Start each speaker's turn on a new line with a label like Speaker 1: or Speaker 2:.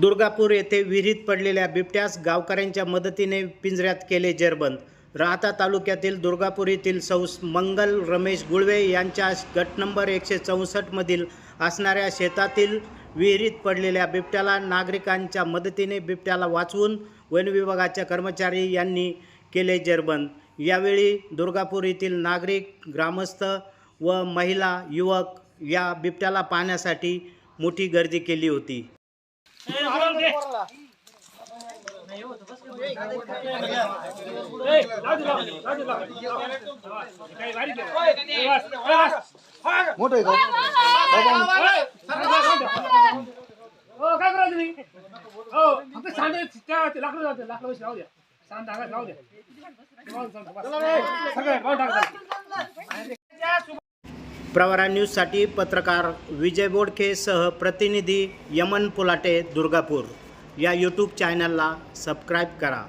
Speaker 1: दुर्गापूर येथे विहिरीत पडलेल्या बिबट्यास गावकऱ्यांच्या मदतीने पिंजऱ्यात केले जेरबंद. राहता तालुक्यातील दुर्गापूर येथील सौस मंगल रमेश गुळवे यांच्या गट नंबर एकशे चौसष्टमधील असणाऱ्या शेतातील विहिरीत पडलेल्या बिबट्याला नागरिकांच्या मदतीने बिबट्याला वाचवून वन विभागाच्या कर्मचारी यांनी केले जेरबंद. यावेळी दुर्गापूर येथील नागरिक ग्रामस्थ व महिला युवक या बिबट्याला पाहण्यासाठी मोठी गर्दी केली होती.
Speaker 2: मोठं आहे का?
Speaker 3: हो काय करा तुम्ही? हो फक्त सांड त्या लाकडं जाते लाकडं लावू द्या. सांड टाका लावू द्या. सगळं
Speaker 1: प्रवरा न्यूजसाठी पत्रकार विजय बोडखेसह प्रतिनिधी यमन पुलाटे दुर्गापूर. या यूट्यूब चॅनलला सबस्क्राईब करा.